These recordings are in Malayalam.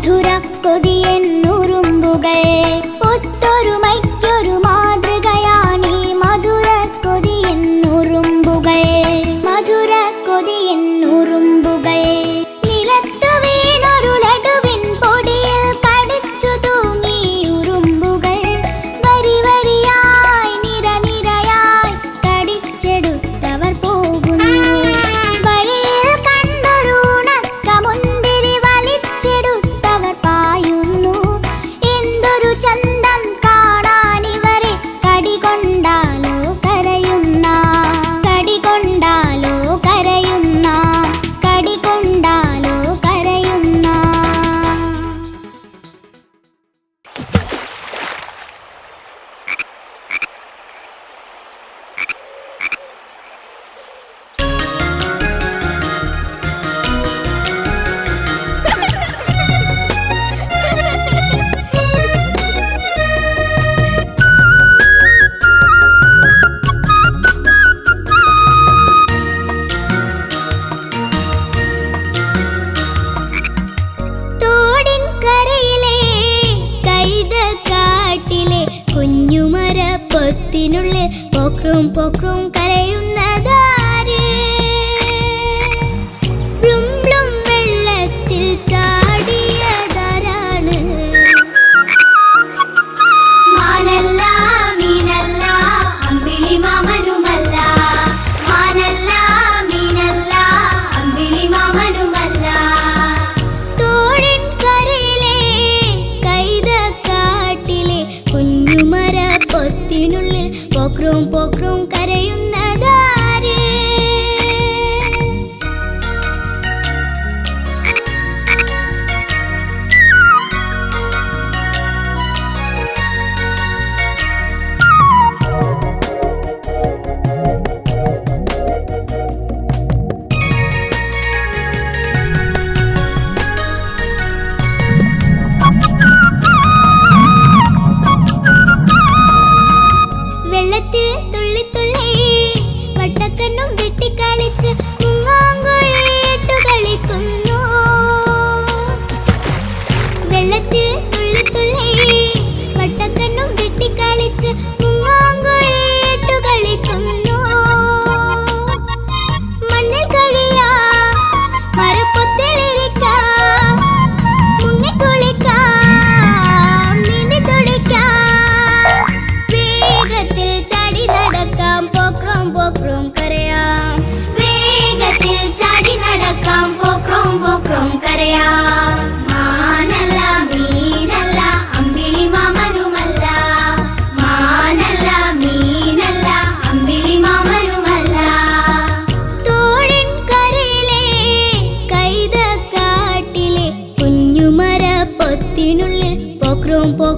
മധുര കൊതിയൻ കൊതിയെന്നുറുമ്പുകൾ നോക്കും കരയുന്നതാ.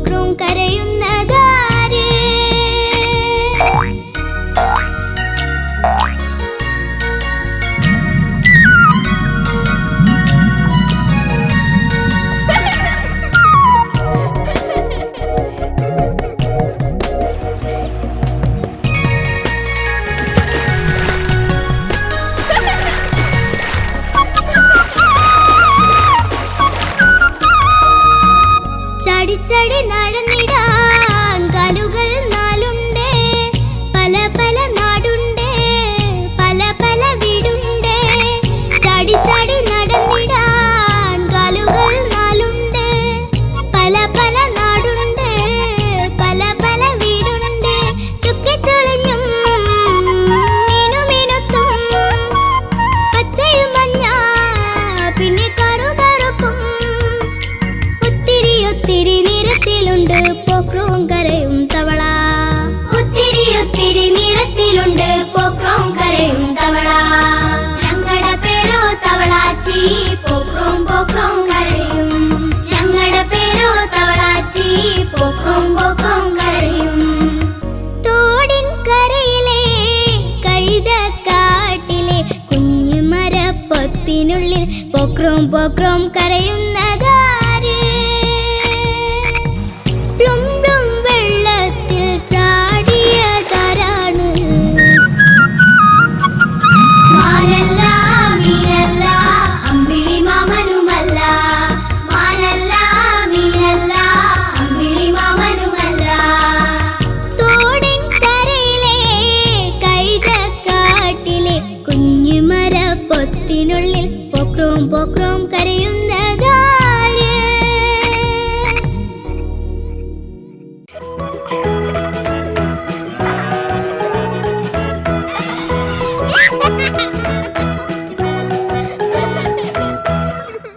ശുക്രും കരയുന്നതാരേ പാടത്തിനുള്ളിൽ പൊക്രോം പൊക്രോം കരയുന്ന. ரோம் கரையும்